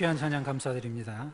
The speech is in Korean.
귀한 찬양 감사드립니다.